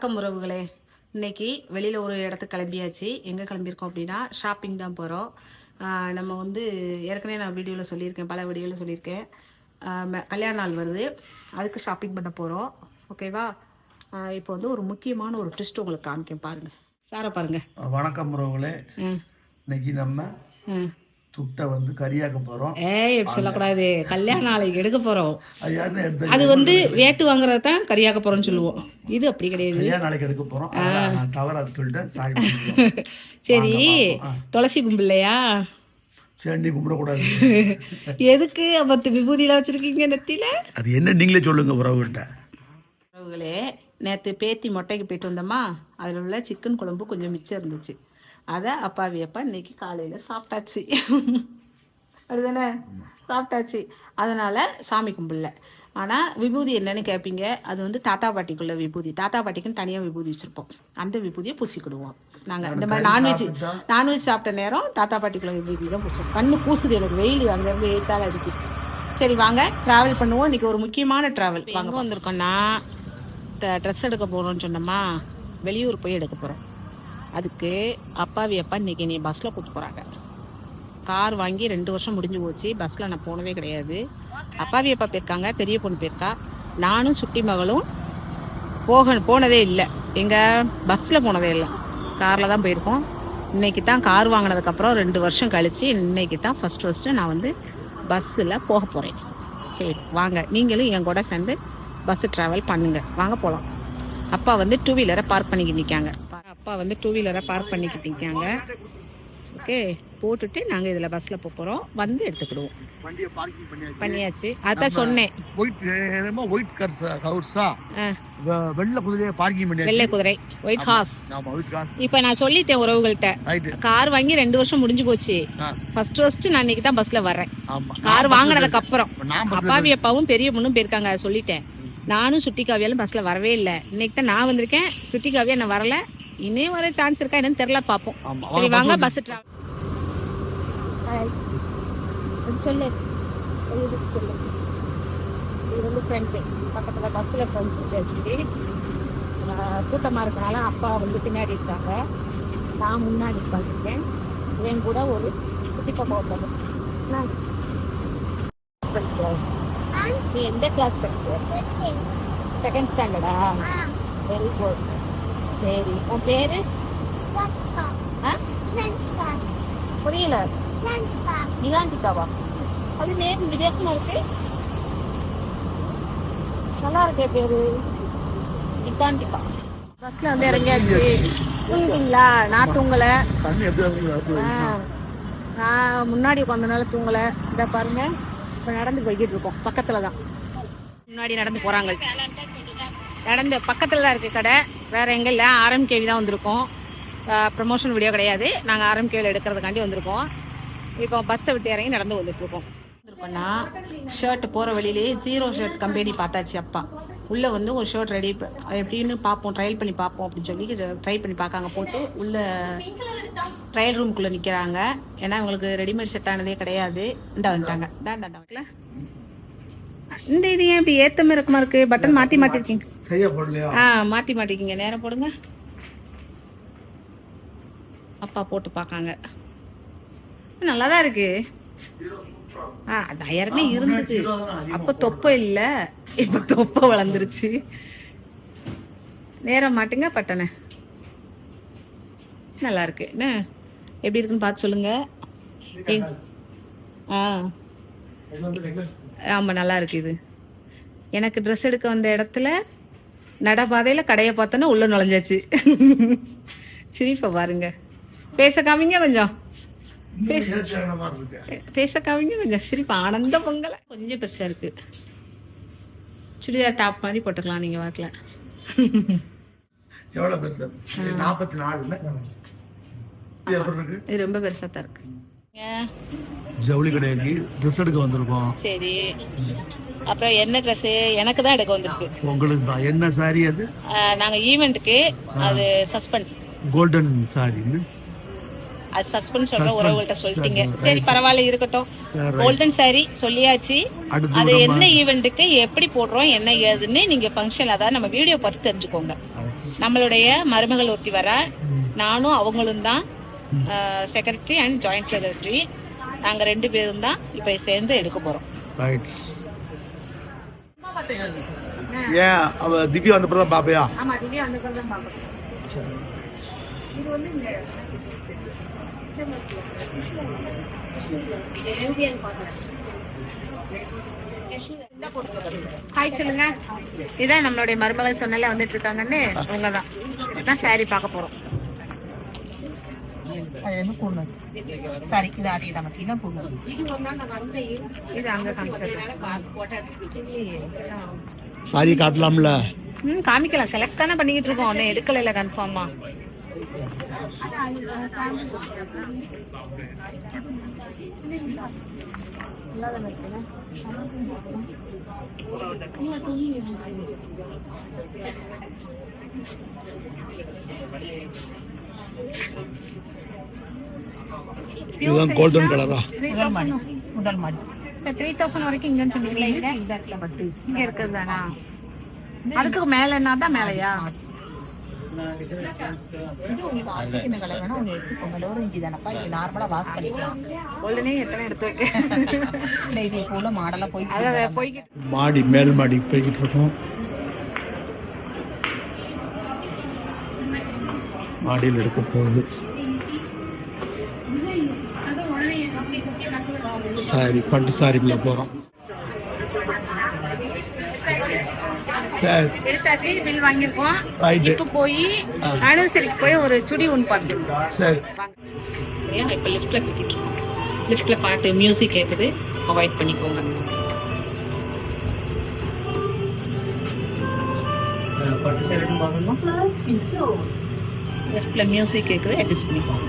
வணக்கம் உறவுகளே. இன்னைக்கு வெளியில் ஒரு இடத்துக்கு கிளம்பியாச்சு. எங்கே கிளம்பியிருக்கோம் அப்படின்னா ஷாப்பிங் தான் போகிறோம் நம்ம வந்து ஏற்கனவே நான் வீடியோவில் சொல்லியிருக்கேன் பல வீடியோவில் சொல்லியிருக்கேன். கல்யாண நாள் வருது. அதுக்கு ஷாப்பிங் பண்ண போகிறோம் ஓகேவா இப்போ வந்து ஒரு முக்கியமான ஒரு ட்விஸ்ட் உங்களுக்கு காமிக்கேன் பாருங்கள் சாரை பாருங்கள் வணக்கம் உறவுகளே. ம் இன்னைக்கு நம்ம ம் துட்டை வந்து கறியாக்க போறோம். ஏய் இப்படி சொல்லக்கூடாது. கல்யாண நாளைக்கு எடுக்க போகிறோம் அது யாருன்னு எடுத்து அது வந்து வேட்டு வாங்குறது தான் கறியாக்க போகிறோம்னு சொல்லுவோம். இது அப்படி கிடையாது. கல்யாண நாளைக்கு எடுக்க போறோம். அதெல்லாம் நான் தவறா சொல்லிட்டேன். சாரி. பண்ணிக்கிறோம். சரி. துளசி கும்பிள்ளையா சரி நீ கும்பிடக்கூடாது எதுக்கு? பத்து விபூதியில வச்சிருக்கீங்க நெத்தியில? அது என்ன நீங்களே சொல்லுங்க உறவுகிட்ட உறவுகளே நேற்று பேத்தி மொட்டைக்கு போயிட்டு வந்தோமா? அதில் உள்ள சிக்கன் குழம்பு கொஞ்சம் மிச்சம் இருந்துச்சு. அதை அப்பாவி அப்பா இன்னைக்கு காலையில் சாப்பிட்டாச்சு. அப்படிதானே? சாப்பிட்டாச்சு. அதனால் சாமி கும்பிடல. ஆனால் விபூதி என்னன்னு கேட்பீங்க அது வந்து தாத்தா பாட்டிக்குள்ள விபூதி. தாத்தா பாட்டிக்குன்னு தனியாக விபூதி வச்சுருப்போம். அந்த விபூதியை பூசிக்கிடுவோம் நாங்கள் இந்த மாதிரி நான்வெஜ் நான்வெஜ் சாப்பிட்ட நேரம் தாத்தா பாட்டிக்குள்ள விபூதி தான் பூசுவோம். கண்ணு கூசுது எனக்கு. வெயில் அங்கேருந்து ஏற்றால அடிக்குது. சரி வாங்க. ட்ராவல் பண்ணுவோம். இன்னைக்கு ஒரு முக்கியமான ட்ராவல் வாங்க வந்திருக்கோன்னா ட்ரெஸ் எடுக்க போகிறோம்னு சொன்னோமா வெளியூர் போய் எடுக்க போகிறோம் அதுக்கு அப்பாவி அப்பா இன்னைக்கு நீ பஸ்ஸில் கூப்பிட்டு போகிறாங்க கார் வாங்கி ரெண்டு வருஷம் முடிஞ்சு போச்சு. பஸ்ஸில் நான் போனதே கிடையாது. அப்பாவி அப்பா போயிருக்காங்க பெரிய பொண்ணு போயிருக்கா. நானும் சுட்டி மகளும் போக போனதே இல்லை. எங்கள் பஸ்ஸில் போனதே இல்லை. காரில் தான் போயிருக்கோம். இன்னைக்கு தான் கார் வாங்கினதுக்கப்புறம் ரெண்டு வருஷம் கழித்து இன்னைக்கு தான் ஃபஸ்ட்டு ஃபஸ்ட்டு நான் வந்து பஸ்ஸில் போக போகிறேன் சரி வாங்க. நீங்களும் என் கூட சேர்ந்து பஸ்ஸு ட்ராவல் பண்ணுங்கள் வாங்க போகலாம் அப்பா வந்து டூ வீலரை பார்க் பண்ணிக்கிட்டு நிற்காங்க அப்பா வந்து டூ வீலரை பார்க் பண்ணிக்கிட்டு நிற்காங்க ஓகே போட்டுட்டு நாங்கள் இதில் பஸ்ஸில் போக போகிறோம் வந்து எடுத்துக்கிடுவோம். பண்ணியாச்சு. அதான் சொன்னேன். ஒயிட் ஹவுஸா வெள்ளை குதிரையை பார்க்கிங் பண்ணியாச்சு. வெள்ளை குதிரை. ஒயிட் ஹார்ஸ் இப்போ நான் சொல்லிட்டேன் உறவுகள்கிட்ட. கார் வாங்கி ரெண்டு வருஷம் முடிஞ்சு போச்சு. ஃபர்ஸ்ட் ஃபர்ஸ்ட் நான் இன்னைக்கு தான் பஸ்ஸில் வர்றேன். ஆமா. கார் வாங்கினதுக்கு அப்புறம். அப்பாவி அப்பாவும் பெரிய பொண்ணும் போயிருக்காங்க சொல்லிட்டேன். நானும் சுட்டி காவியாலும் பஸ்ஸில் வரவே இல்லை. இன்னைக்கு தான் நான் வந்திருக்கேன். சுட்டி காவியா நான் வரல. இன்னும் வர சான்ஸ் இருக்கா என்னன்னு தெரியல பார்ப்போம். சரி வாங்க பஸ் டிராவல் சொல்லு. சொல்லு. இது வந்து ஃப்ரண்ட் பக்கத்தில் பஸ்ஸில் ஃப்ரண்ட் வச்சாச்சு கூட்டமாக இருக்கனால அப்பா வந்து பின்னாடி இருக்காங்க. நான் முன்னாடி உட்காந்துருக்கேன் இவன் கூட ஒரு குட்டி பாப்பா உட்காந்து நீ எந்த கிளாஸ் படிக்கிற? செகண்ட் ஸ்டாண்டர்டா வெரி குட் சரி. உன் பேரு? புரியல. நிகாந்திகாவா அது நேம் வித்தியாசமா இருக்கு. நல்லா இருக்கே பேரு. நிகாந்திகா பஸ்ல வந்து இறங்கியாச்சு. தூங்குறீங்களா? நான் தூங்கல. நான் முன்னாடி உட்காந்தனால தூங்கல. இத பாருங்க. இப்ப நடந்து போய்கிட்டு இருக்கோம். பக்கத்துல தான் முன்னாடி நடந்து போறாங்க. நடந்து பக்கத்துல தான் இருக்கு கடை. வேறு எங்கே இல்லை ஆர்எம்கேவி தான் வந்திருக்கோம். ப்ரமோஷன் வீடியோ கிடையாது. நாங்கள் ஆர்எம்கேவில் எடுக்கிறதுக்காண்டி வந்திருக்கோம். இப்போ பஸ்ஸை விட்டு இறங்கி நடந்து வந்துட்டு இருக்கோம் வந்திருக்கோம்னா ஷர்ட் போகிற வழியிலேயே ஜீரோ ஷர்ட் கம்பெனி பார்த்தாச்சு அப்பா. உள்ளே வந்து ஒரு ஷர்ட் ரெடி எப்படின்னு பார்ப்போம் ட்ரையல் பண்ணி பார்ப்போம் அப்படின்னு சொல்லி ட்ரை பண்ணி பார்க்காங்க. போட்டு உள்ளே ட்ரையல் ரூம்குள்ளே நிற்கிறாங்க ஏன்னா இவங்களுக்கு ரெடிமேட் செட் ஆனதே கிடையாது. இந்த வந்துட்டாங்க. தான் இந்த இது ஏன் இப்படி ஏத்தமே இருக்குமா இருக்குது பட்டன் மாற்றி மாட்டிருக்கீங்க ஆ மாற்றி மாட்டிருக்கீங்க நேரம் போடுங்க. அப்பா போட்டு பார்க்காங்க. நல்லா தான் இருக்கு. ஆ அது ஏற்கனவே இருந்தது. அப்போ தொப்பை இல்லை. இப்போ தொப்பை வளர்ந்துருச்சு. நேரம் மாட்டுங்க பட்டனை. நல்லா இருக்கு. என்ன? எப்படி இருக்குன்னு பார்த்து சொல்லுங்க. ஆ. ஆமாம் நல்லா இருக்கு இது. எனக்கு ட்ரெஸ் எடுக்க வந்த இடத்துல நடைபாதையில் கடையை பார்த்தோன்னா உள்ள நுழைஞ்சாச்சு. சிரிப்பை பாருங்க. பேச காமிங்க கொஞ்சம். பேச காமிங்க கொஞ்சம். சிரிப்பு ஆனந்த பொங்கலை. கொஞ்சம் பெருசாக இருக்கு. சுடிதார் டாப் மாதிரி போட்டுக்கலாம் நீங்கள் வாட்டில் எவ்வளவு பெருசு? நாற்பத்தி நாலு இது ரொம்ப பெருசாக தான் இருக்கு. ஜவுளி கடைக்கு ட்ரெஸ் எடுக்க வந்திருக்கோம். சரி. அப்புறம் என்ன ட்ரெஸ்ஸு எனக்கு தான் எடுக்க வந்திருக்கு. உங்களுக்கு தான். என்ன சாரி அது? நாங்க ஈவெண்ட்டுக்கு அது சஸ்பென்ஸ் கோல்டன் சாரி அது சஸ்பென்ஸ் சொல்ற உறவுகள்கிட்ட சொல்லிட்டீங்க. சரி பரவாயில்ல இருக்கட்டும். கோல்டன் saree சொல்லியாச்சு. அது என்ன ஈவெண்ட்டுக்கு எப்படி போடுறோம் என்ன ஏதுன்னு நீங்க ஃபங்க்ஷன் அதாவது நம்ம வீடியோ பார்த்து தெரிஞ்சுக்கோங்க. நம்மளுடைய மருமகள் ஒருத்தி வர. நானும் அவங்களும் தான் செக்ரட்டரி அண்ட் ஜாயிண்ட் செக்ரட்டரி நாங்க ரெண்டு பேரும் தான் இப்ப சேர்ந்து எடுக்க போறோம். ரைட் ஏன்? அவ திவ்யா வந்த பிறகு தான் பாப்பையா? ஆமா திவ்யா தான் பார்க்கணும் இது வந்து இந்த ஹாய் சொல்லுங்க. இதான் நம்மளுடைய மருமகள் சொன்னல வந்துட்டு இருக்காங்கன்னு. அவங்க தான் தான் சாரி பார்க்க போறோம். சாரி இது அதே தான் இதான் கூடணும் இது அங்கே காமிச்சது சாரி காட்டலாம்ல. ம் காமிக்கலாம் செலக்ட் தானே பண்ணிக்கிட்டு இருக்கோம். ஒன்னும் எடுக்கல இல்ல கன்ஃபார்மா இதுதான் கோல்டன் கலரா முதல் மாடி முதல் மாடி. த்ரீ தௌசண்ட் வரைக்கும் இங்கன்னு சொன்னீங்களா இங்க இருக்கிறது தானா. அதுக்கு மேலன்னா தான் மேலையா உடனே எத்தனை எடுத்து வைக்க? மாடலா போய் போய்கிட்டு மாடி மேல் மாடி போய்கிட்டு இருக்கோம். மாடியில் எடுக்க போகுது. சாரி பட்டு சாரிக்குள்ள சரி எடுத்தாச்சு பில் வாங்கியிருக்கோம். இப்ப போய் ஆனிவர்சரிக்கு போய் ஒரு சுடி ஒன்று பார்த்துருக்கோம் சரி. இப்போ லிஃப்ட்ல போய்கிட்டு இருக்கோம் லிஃப்ட்ல பாட்டு மியூசிக் கேட்குது அவாய்ட் பண்ணிக்கோங்க. லெஃப்ட்ல மியூசிக் கேட்குது அட்ஜஸ்ட் பண்ணிக்கோங்க.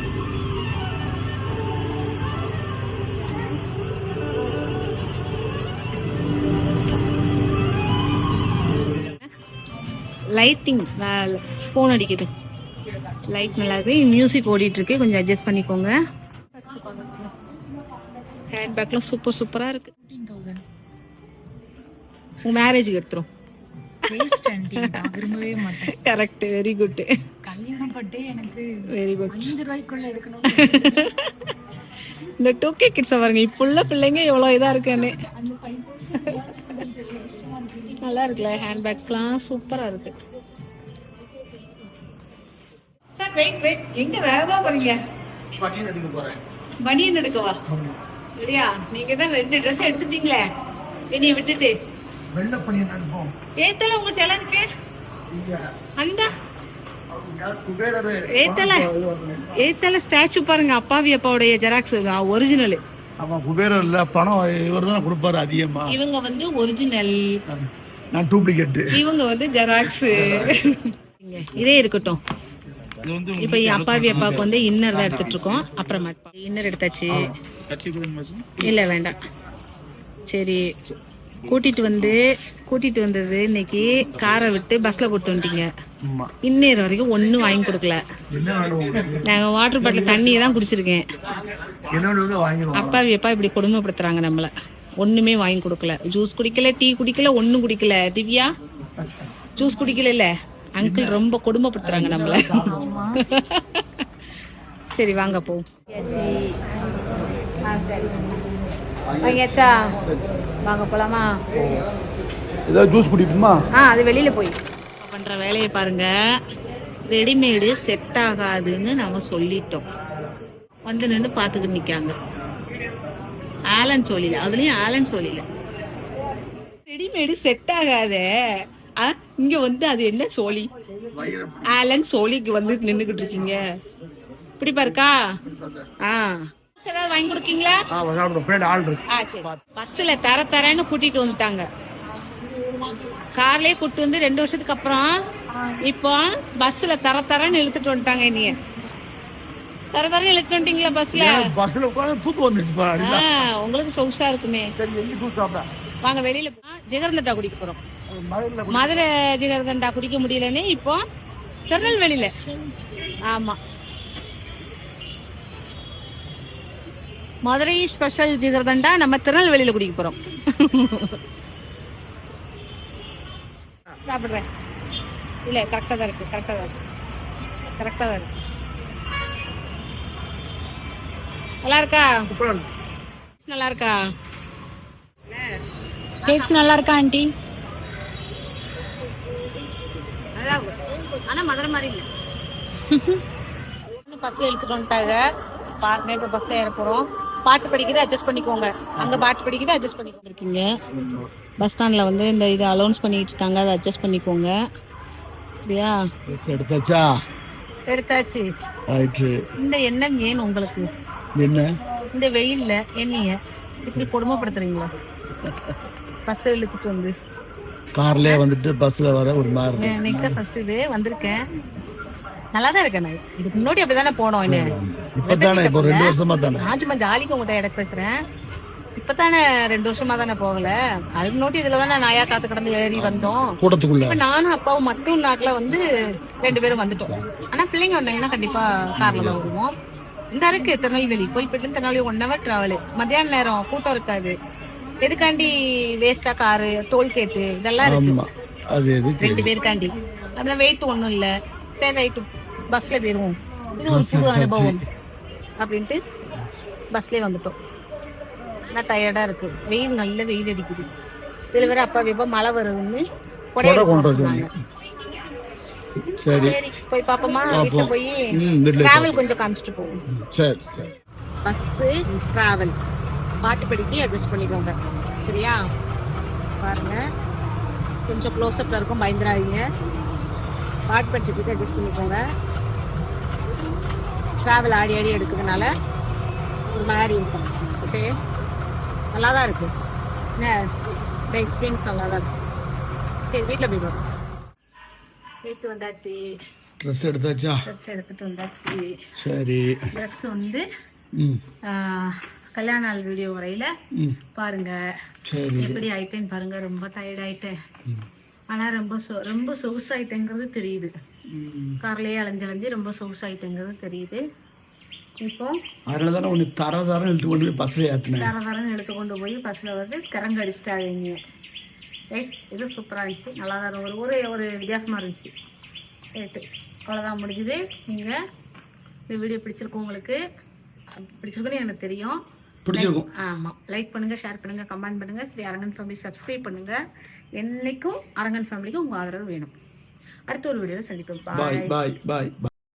லைட்டிங் ஃபோன் அடிக்குது. லைட் நல்லா மியூசிக் ஓடிட்டு இருக்கு கொஞ்சம் அட்ஜஸ்ட் பண்ணிக்கோங்க. ஹேண்ட் பேக்லாம் சூப்பர் சூப்பரா இருக்கு. உங்க மேரேஜுக்கு எடுத்துரும். கரெக்ட் வெரி குட் கல்யாணம் பட்டே எனக்கு வெரி குட் அஞ்சு ரூபாய்க்குள்ள எடுக்கணும் இந்த டூ கே கிட்ஸ் பாருங்க இப்போ உள்ள பிள்ளைங்க எவ்வளோ இதா இருக்குன்னு நல்லா இருக்குல்ல ஹேண்ட் பேக்ஸ்லாம் சூப்பரா இருக்கு. சார் வெயிட் வெயிட் எங்க வேகமா போறீங்க? பனியன் எடுக்கவா? சரியா நீங்க தான் ரெண்டு ட்ரெஸ் எடுத்துட்டீங்களே. என்னைய விட்டுட்டு. வெள்ள ஏத்தல உங்க சிலை இருக்கு அந்த ஏத்தல. ஏத்தல ஸ்டாச்சு பாருங்க அப்பாவி அப்பாவுடைய ஜெராக்ஸ் ஒரிஜினல் ஆமா குபேரர் இல்ல பணம் இவர் தானே கொடுப்பாரு அதிகமா. இவங்க வந்து ஒரிஜினல் நான் டூப்ளிகேட் இவங்க வந்து ஜெராக்ஸ் இதே இருக்கட்டும். இப்ப அப்பாவி அப்பாவுக்கு வந்து இன்னர் தான் எடுத்துட்டு இருக்கோம். அப்புறமா இன்னர் எடுத்தாச்சு. இல்ல வேண்டாம். சரி. கூட்டிட்டு வந்து கூட்டிட்டு வந்தது இன்னைக்கு காரை விட்டு பஸ்ல போட்டு வந்துட்டீங்க. இன்னேற வரைக்கும் ஒண்ணும் வாங்கி கொடுக்கல? நாங்க வாட்டர் பாட்டில் தண்ணியை தான் குடிச்சிருக்கேன். அப்பா இப்படி கொடுமைப்படுத்துறாங்க நம்மள. ஒண்ணுமே வாங்கி கொடுக்கல. ஜூஸ் குடிக்கல டீ குடிக்கல ஒண்ணும் குடிக்கல. திவ்யா ஜூஸ் குடிக்கல இல்ல அங்கிள் ரொம்ப கொடுமைப்படுத்துறாங்க நம்மள. சரி வாங்க போ. வாங்கியாச்சா வாங்க போலாமா? ஏதாவது ஜூஸ் குடிப்போமா ஆ அது வெளியில போய். பண்ற வேலையை பாருங்க. ரெடிமேடு செட் ஆகாதுன்னு நம்ம சொல்லிட்டோம். வந்து நின்று பார்த்துக்கிட்டு நிக்காங்க. ஆலன் சோழில அதுலயும் ஆலன் சோழில. ரெடிமேடு செட் ஆகாதே. ஆ, இங்க வந்து அது என்ன சோழி? ஆலன் சோழிக்கு வந்து நின்னுகிட்டு இருக்கீங்க. இப்படி பாருக்கா? ஆ. ஏதாவது வாங்கி கொடுக்கீங்களா? பஸ்ல தர தரன்னு கூட்டிட்டு வந்துட்டாங்க. கார்லயே கூட்டு வந்து ரெண்டு வருஷத்துக்கு அப்புறம் இப்போ பஸ்ல தர தரன்னு இழுத்துட்டு வந்துட்டாங்க என்னைய. தர தரன்னு இழுத்துட்டு வந்துட்டீங்களா பஸ்ல பஸ்ல உட்காந்து தூக்கம் வந்துச்சு உங்களுக்கு சொகுசா இருக்குமே. வாங்க வெளியில போ- ஜிகர்தண்டா குடிக்க போறோம். மதுரை ஜிகர்தண்டா குடிக்க முடியலன்னு இப்போ திருநெல்வேலியில. ஆமா. மதுரை ஸ்பெஷல் ஜிகர்தண்டா நம்ம திருநெல்வேலியில் குடிக்க போகிறோம் சாப்பிட்றேன். இல்லை கரெக்டாக தான் இருக்குது கரெக்டாக தான் இருக்குது கரெக்டாக தான் இருக்கு. நல்லா இருக்கா? நல்லா இருக்கா? டேஸ்ட் நல்லா இருக்கா ஆண்டி ஆனால் மதுரை மாதிரி இல்லை. பஸ்ஸில் எடுத்துட்டு வந்துட்டாங்க. பாருங்க நேற்று பஸ்ஸில் ஏற போகிறோம் பாட்டு படிக்கிறது அட்ஜஸ்ட் பண்ணிக்கோங்க. அங்கே பாட்டு படிக்கிறது அட்ஜஸ்ட் பண்ணிக்கோங்க. இருக்கீங்க பஸ் ஸ்டாண்டில் வந்து இந்த இது அலௌன்ஸ் பண்ணிட்டு இருக்காங்க அதை அட்ஜஸ்ட் பண்ணிக்கோங்க. சரியா? எடுத்தாச்சா? எடுத்தாச்சு. இந்த எண்ணம் ஏன் உங்களுக்கு? என்ன? இந்த வெயில்ல என்னைய இப்படி கொடுமைப்படுத்துறீங்களா? பஸ் இழுத்துட்டு வந்து. கார்லயே வந்துட்டு பஸ்ல வர ஒரு மாதிரி. இன்னைக்கு தான் ஃபர்ஸ்ட் இது வந்திருக்கேன். நல்லா தான் இருக்கேன் நான் இதுக்கு முன்னாடி அப்படிதானே போனோம் என்ன? இப்பதானே? இப்போ ரெண்டு வருஷமா தானே? நான் சும்மா ஜாலிக்கு உங்கள்கிட்ட எனக்கு பேசுறேன். இப்பதானே ரெண்டு வருஷமா தானே போகல. அதுக்கு முன்னாடி இதுல தானே நாயா காத்து கடந்து ஏறி வந்தோம். கூட்டத்துக்குள்ள? இப்ப நானும் அப்பாவும் மட்டும் நாட்டுல வந்து ரெண்டு பேரும் வந்துட்டோம். ஆனா பிள்ளைங்க வந்தாங்கன்னா கண்டிப்பா கார்ல தான் வருவோம். இந்த இருக்கு திருநெல்வேலி கோயில்பேட்டில திருநெல்வேலி ஒன் ஹவர் டிராவல் மத்தியான நேரம் கூட்டம் இருக்காது. எதுக்காண்டி வேஸ்டா காரு டோல்கேட்டு இதெல்லாம் இருக்கு. ஆமா. அது எதுக்கு? ரெண்டு பேருக்காண்டி. அப்படின்னா வெயிட் ஒன்றும் இல்லை. சரி ரைட்டு பஸ்ல போயிருவோம். இது ஒரு புது அனுபவம் அப்படின்ட்டு பஸ்லயே வந்துட்டோம். ஆனால் டயர்டா இருக்கு. வெயில் நல்ல வெயில் அடிக்குது. இதுல வேற அப்பா எப்போ மழை வருதுன்னு கொடை கொடை கொண்டு எடுத்து வர சொன்னாங்க. சரி. போய் பாப்போமா? வீட்டுல போய் டிராவல் கொஞ்சம் காமிச்சிட்டு போவோம். சரி சரி. பஸ்ஸு டிராவல் பாட்டு படிக்கி அட்ஜஸ்ட் பண்ணிக்கோங்க. சரியா? பாருங்க. கொஞ்சம் க்ளோஸ்அப்பில் இருக்கும் பயந்துடாதீங்க பாட்டு படிச்சுட்டு அட்ஜஸ்ட் பண்ணிக்கோங்க. டிராவல் ஆடி ஆடி எடுக்கிறதுனால ஒரு மாதிரி இருக்கும். ஓகே நல்லா தான் இருக்கு. என்ன? எக்ஸ்பீரியன்ஸ் நல்லா தான் இருக்கு. சரி வீட்டில் போய் பார்ப்போம் வீட்டு வந்தாச்சு. ட்ரெஸ் எடுத்தாச்சா? ட்ரெஸ் எடுத்துட்டு வந்தாச்சு. சரி. ட்ரெஸ் வந்து கல்யாண நாள் வீடியோ வரையில பாருங்க. எப்படி ஆயிட்டேன்னு பாருங்க. ரொம்ப டயர்ட் ஆயிட்டேன். ஆனா ரொம்ப சொ- ரொம்ப சொகுசாயிட்டேங்கிறது தெரியுது. கார்லயே அலைஞ்சலைஞ்சு ரொம்ப சொகுசாயிட்டேங்கிறது தெரியுது. இப்போ அதனால தானே உன்னை தர தரம் இழுத்து கொண்டு போய் பஸ்ல ஏற்றினேன் தர தரன்னு எடுத்து கொண்டு போய் பஸ்ல வந்து கரங்க அடிச்சிட்டாங்க ரைட் இது சூப்பரா இருந்துச்சு. நல்லா தான் ஒரு ஒரு ஒரு வித்தியாசமா இருந்துச்சு. ரைட்டு அவ்வளோதான் முடிஞ்சுது. நீங்க இந்த வீடியோ பிடிச்சிருக்கு உங்களுக்கு. பிடிச்சிருக்குன்னு எனக்கு தெரியும். பிடிச்சிருக்கும். ஆமாம் லைக் பண்ணுங்க ஷேர் பண்ணுங்க கமெண்ட் பண்ணுங்க. ஸ்ரீ அரங்கன் ஃபேமிலி சப்ஸ்கிரைப் பண்ணுங்க. என்னைக்கும் அரங்கன் ஃபேமிலிக்கு உங்க ஆதரவு வேணும். அடுத்த ஒரு வீடியோவில் சந்திப்போம். பாய் பாய் பாய் பாய்